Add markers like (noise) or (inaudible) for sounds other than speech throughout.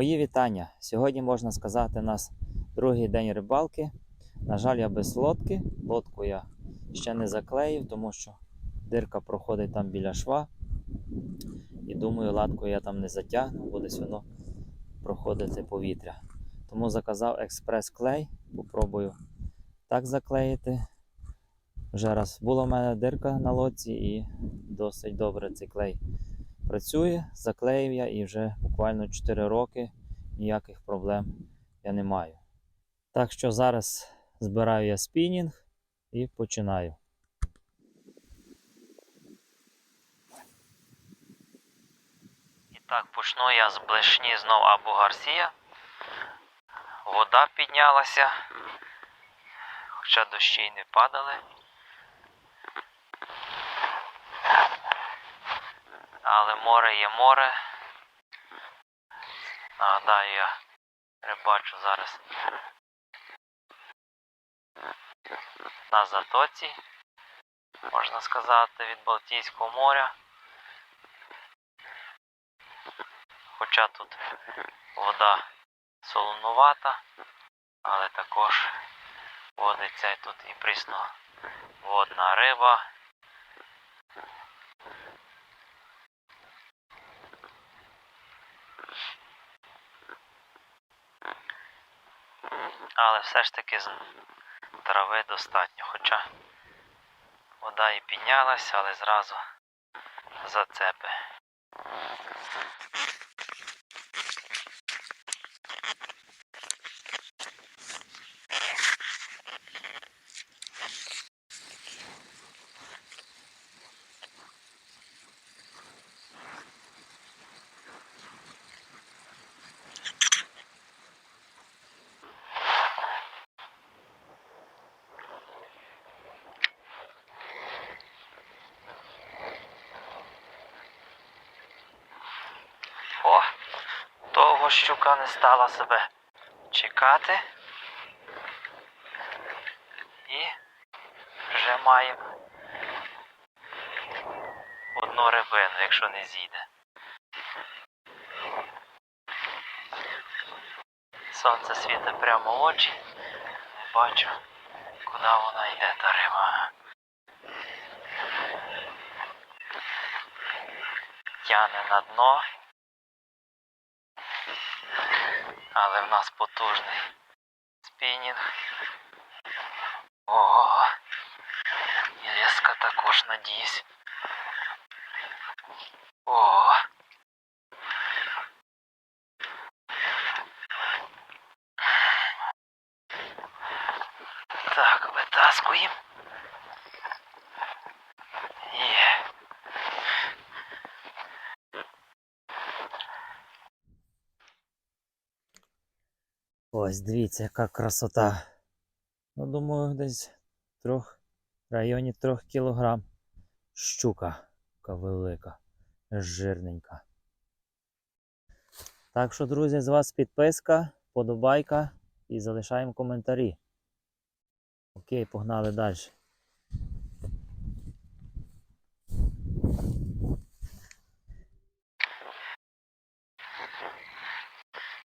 Мої вітання. Сьогодні можна сказати, у нас другий день рибалки. На жаль, я без лодки. Лодку я ще не заклеїв, тому що дирка проходить там біля шва. І думаю, латку я там не затягну, бо десь воно проходити повітря. Тому заказав експрес-клей. Попробую так заклеїти. Вже раз була в мене дирка на лодці і досить добре цей клей працює. Заклеїв я і вже буквально 4 роки ніяких проблем я не маю. Так що зараз збираю я спінінг і починаю. І так, почну я з блешні знов Абу Гарсія. Вода піднялася, хоча дощі й не падали. Але море є море. Нагадаю, я рибачу зараз на затоці, можна сказати, від Балтійського моря. Хоча тут вода солонувата, але також водиться тут і прісно водна риба. Але все ж таки з трави достатньо. Хоча вода і піднялася, але зразу зацепи. Щука не стала себе чекати. І вже маємо одну рибину, якщо не зійде. Сонце світить прямо в очі. Не бачу, куди вона йде та риба. Тяне на дно. Але в нас потужний спінінг. Ого. І леска також надіюсь. О. Так, витаскуємо. Є. Ось дивіться, яка красота. Ну, думаю, десь трьох, в районі трьох кілограм. Щука така велика, жирненька. Так що, друзі, з вас підписка, подобайка і залишаємо коментарі. Окей, погнали далі.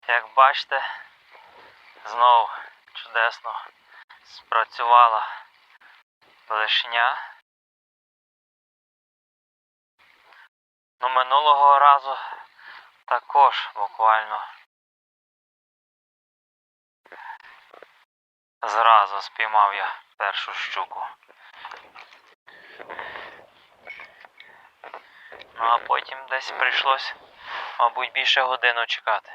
Як бачите, Знову чудесно спрацювала блешня. Ну, минулого разу також буквально зразу спіймав я першу щуку. Ну а потім десь прийшлось, мабуть, більше годину чекати.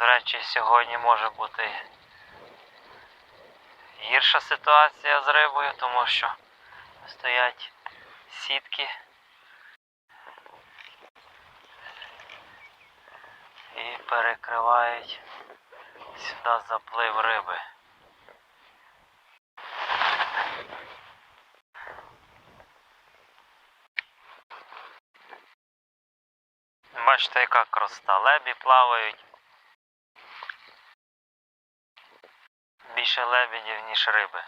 До речі, сьогодні може бути гірша ситуація з рибою, тому що стоять сітки і перекривають сюди заплив риби. Бачите, яка красота. Лебі плавають. більше лебедів, ніж риби.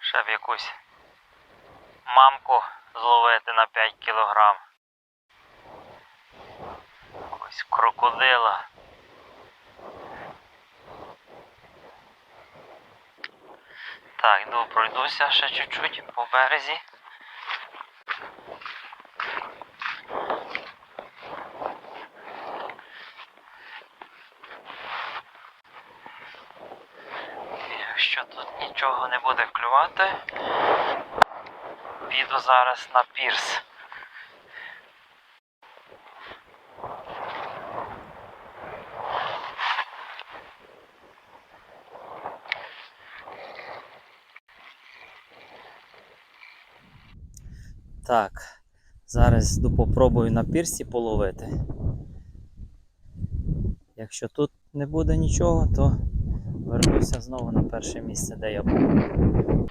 Ще б якусь мамку зловити на 5 кілограм. Крокодила. Так, йду пройдуся ще чуть-чуть по березі. Якщо тут нічого не буде клювати, піду зараз на пірс. Так, зараз попробую на пірсі половити. Якщо тут не буде нічого, то вернуся знову на перше місце, де я був.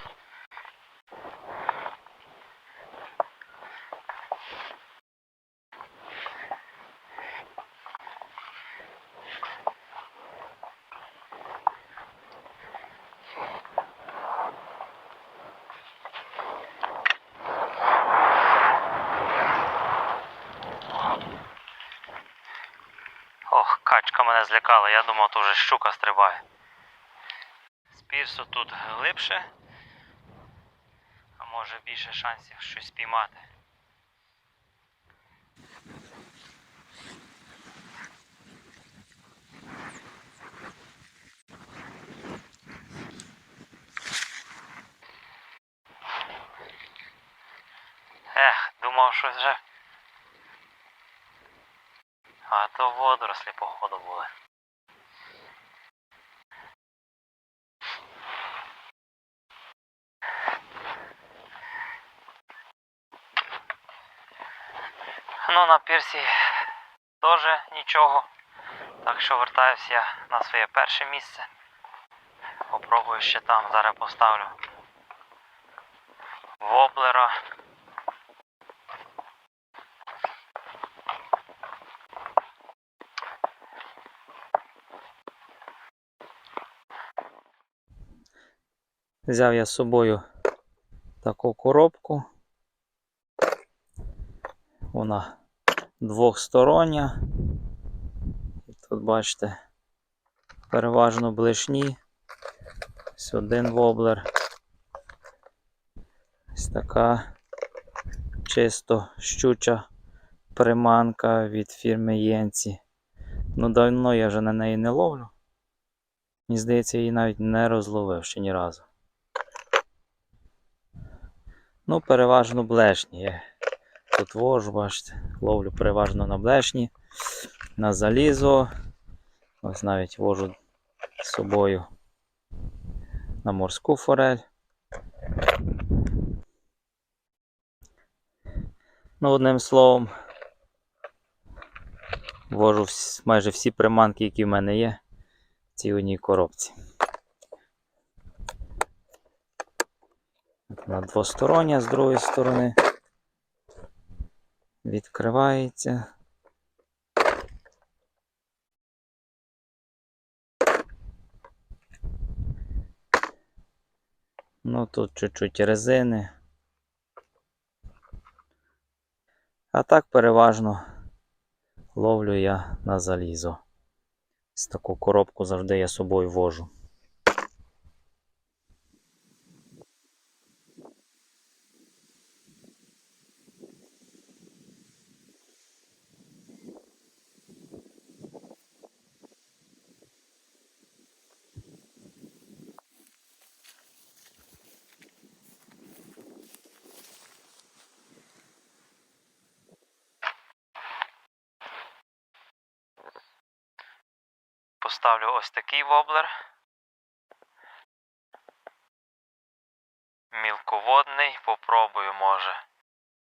Ох, качка мене злякала, я думав, то вже щука стрибає. З пірсу тут глибше, а може більше шансів щось спіймати. Ех, думав, що вже. А то водорослі, походу, були. Ну, на пірсі теж нічого. Так що вертаюся я на своє перше місце. Попробую ще там, зараз поставлю воблера. Взяв я з собою таку коробку. Вона двохстороння. І Тут бачите, переважно блишні. Ось один воблер. Ось така чисто щуча приманка від фірми Єнці. Ну давно я вже на неї не ловлю. Мені здається, її навіть не розловив ще ні разу. Ну, переважно блешні. Тут вожу, бачите, ловлю переважно на блешні, на залізо. Ось навіть вожу з собою на морську форель. Ну, одним словом, вожу майже всі приманки, які в мене є, в цій одній коробці. Вона двостороння з другої сторони. Відкривається. Ну тут чуть-чуть резини. А так переважно ловлю я на залізо. Ось таку коробку завжди я з собою вожу. Поставлю ось такий воблер. Мілководний, попробую, може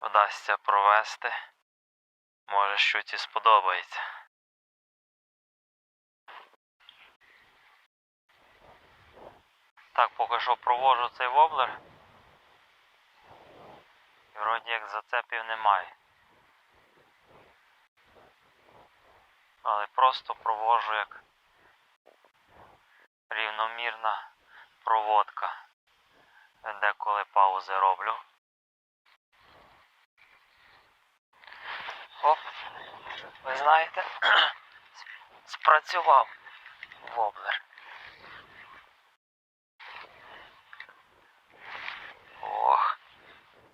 вдасться провести. Може, щуці сподобається. Так, поки що провожу цей воблер. І вроді як зацепів немає. Але просто провожу як рівномірна проводка. Деколи паузи роблю. Оп, ви знаєте, (clears throat) спрацював воблер. Ох,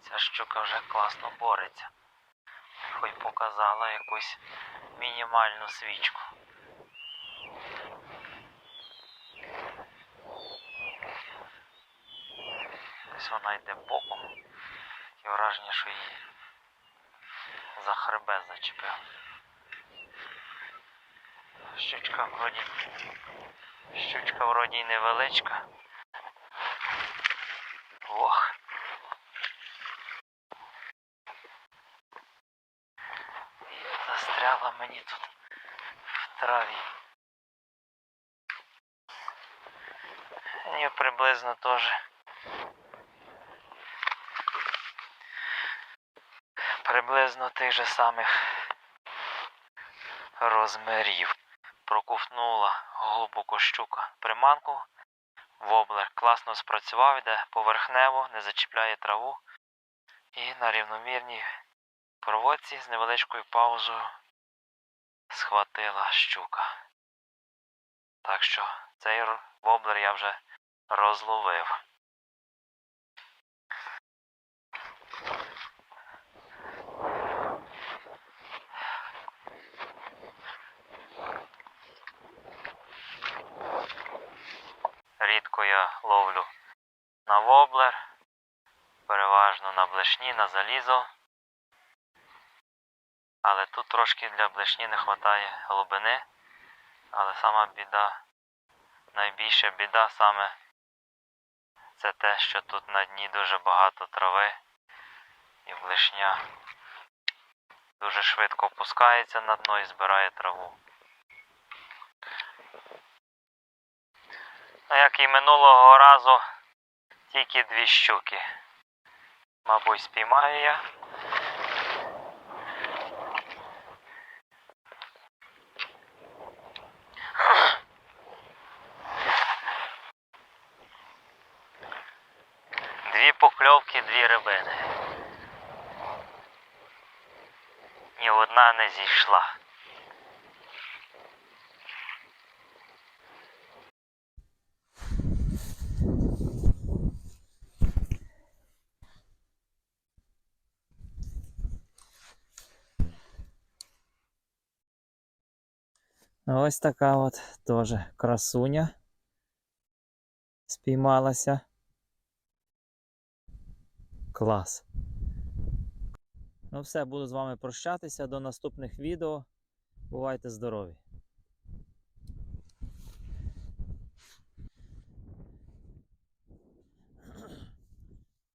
ця щука вже класно бореться. Хоч показала якусь мінімальну свічку. Ось вона йде боком. Таке враження, що її за хребет зачепив. Щучка вроді. Щучка вроді невеличка. Ох. Застряла мені тут в траві. І приблизно теж. Приблизно тих же самих розмірів. Проковтнула глибоко щука приманку. Воблер класно спрацював, йде поверхнево, не зачіпляє траву. І на рівномірній проводці з невеличкою паузою схватила щука. Так що цей воблер я вже розловив. Рідко я ловлю на воблер, переважно на блешні, на залізо. Але тут трошки для блешні не вистачає глибини. Але сама біда, найбільша біда саме це те, що тут на дні дуже багато трави і блешня дуже швидко опускається на дно і збирає траву. Ну, як і минулого разу, тільки дві щуки. Мабуть, спіймаю я. Дві покльовки, дві рибини. Ні одна не зійшла. Ось така от теж красуня спіймалася. Клас. Ну все, буду з вами прощатися. До наступних відео. Бувайте здорові!